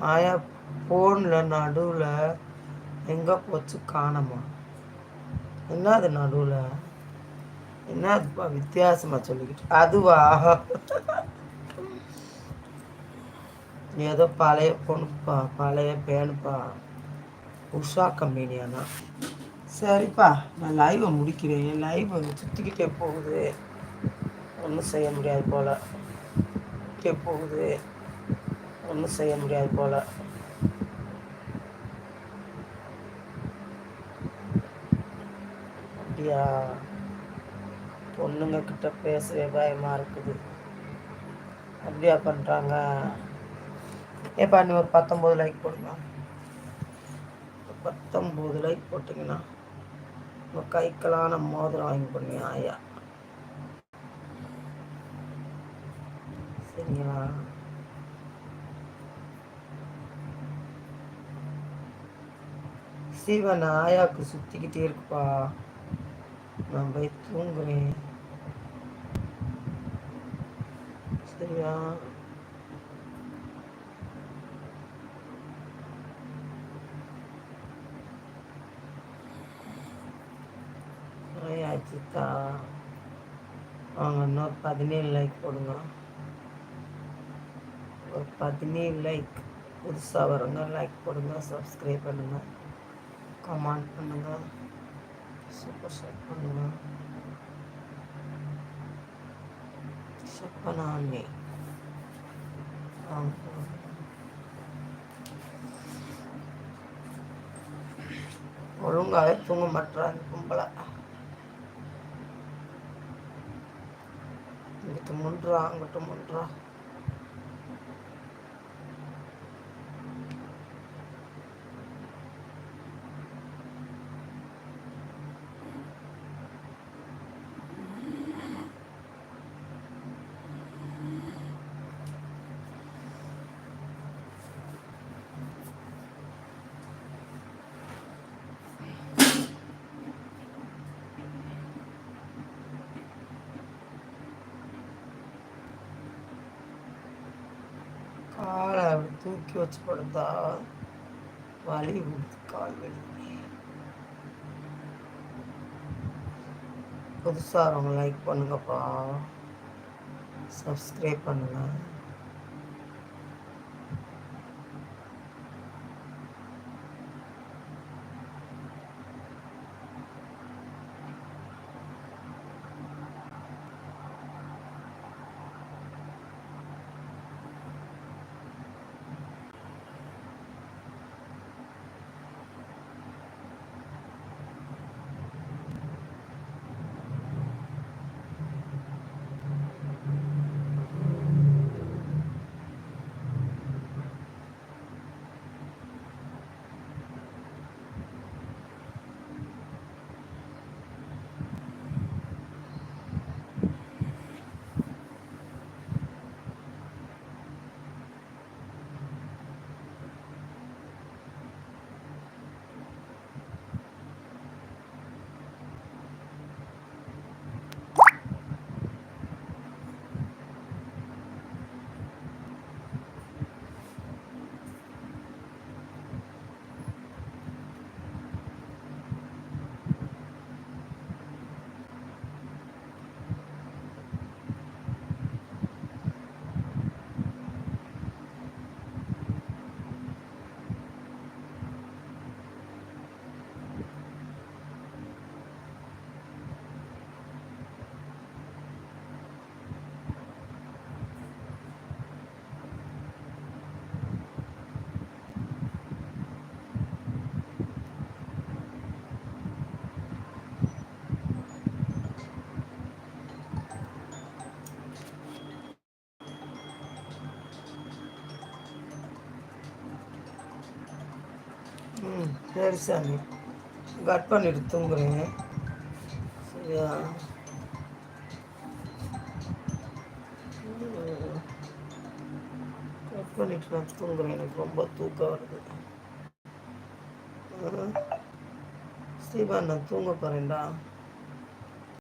ஆயா ஃபோனில் நடுவில் எங்கே போச்சு காணமா? என்ன அது நடுவில்? என்னதுப்பா வித்தியாசமாக சொல்லிக்கிட்டு? அதுவா? ஏதோ பழைய பொண்ணுப்பா பழைய பேனுப்பா. உஷா கம்பெனியானா சரிப்பா நான் லைவை முடிக்கிறேன். என் லைவ் சுற்றிக்கிட்டே போகுது. ஒன்றும் செய்ய முடியாது போல். சுற்றிக்கிட்டே போகுது. ஒன்றும் செய்ய முடியாது போல். அப்படியா? பொண்ணுங்க கிட்ட பேசவே பயமாக இருக்குது. அப்படியா பண்ணுறாங்க ஏப்பா நீ ஒரு பத்தொம்போது லைக் போடுங்க பத்தொம்போது லைக் போட்டிங்கன்னா உங்கள் கைக்கெல்லாம் மோதிரம் வாங்கி போடுங்க ஐயா? சரிங்களா? சிவன் ஆயாவுக்கு சுற்றிக்கிட்டே இருக்குப்பா. நான் போய் தூங்குறேன் சரியா? ஆச்சுக்கா அவங்க இன்னொரு பதினேழு லைக் போடுங்க. ஒரு பதினேழு லைக் புதுசாக வருங்க லைக் போடுங்க சப்ஸ்கிரைப் பண்ணுங்கள் கமெண்ட் பண்ணுங்கள் சூப்பர் ஷேர் பண்ணுங்கள் செப்பனானே ஒழுங்காக தூங்க மாட்டுறாங்க கும்பலை இங்கிட்டு முன்றா அங்கிட்டு முன்றா தூக்கி வச்சு படுத்தா வலி விடுது கால் வலி புதுசாக அவங்க லைக் பண்ணுங்கப்பா. சப்ஸ்கிரைப் பண்ணுங்கள் ம் சரி சாமி. கட் பண்ணிட்டு தூங்குறேன் சரியா? கட் பண்ணிட்டு நான் தூங்குறேன். எனக்கு ரொம்ப தூக்கம் வருது. ஸ்ரீபா நான் தூங்க போகிறேன்டா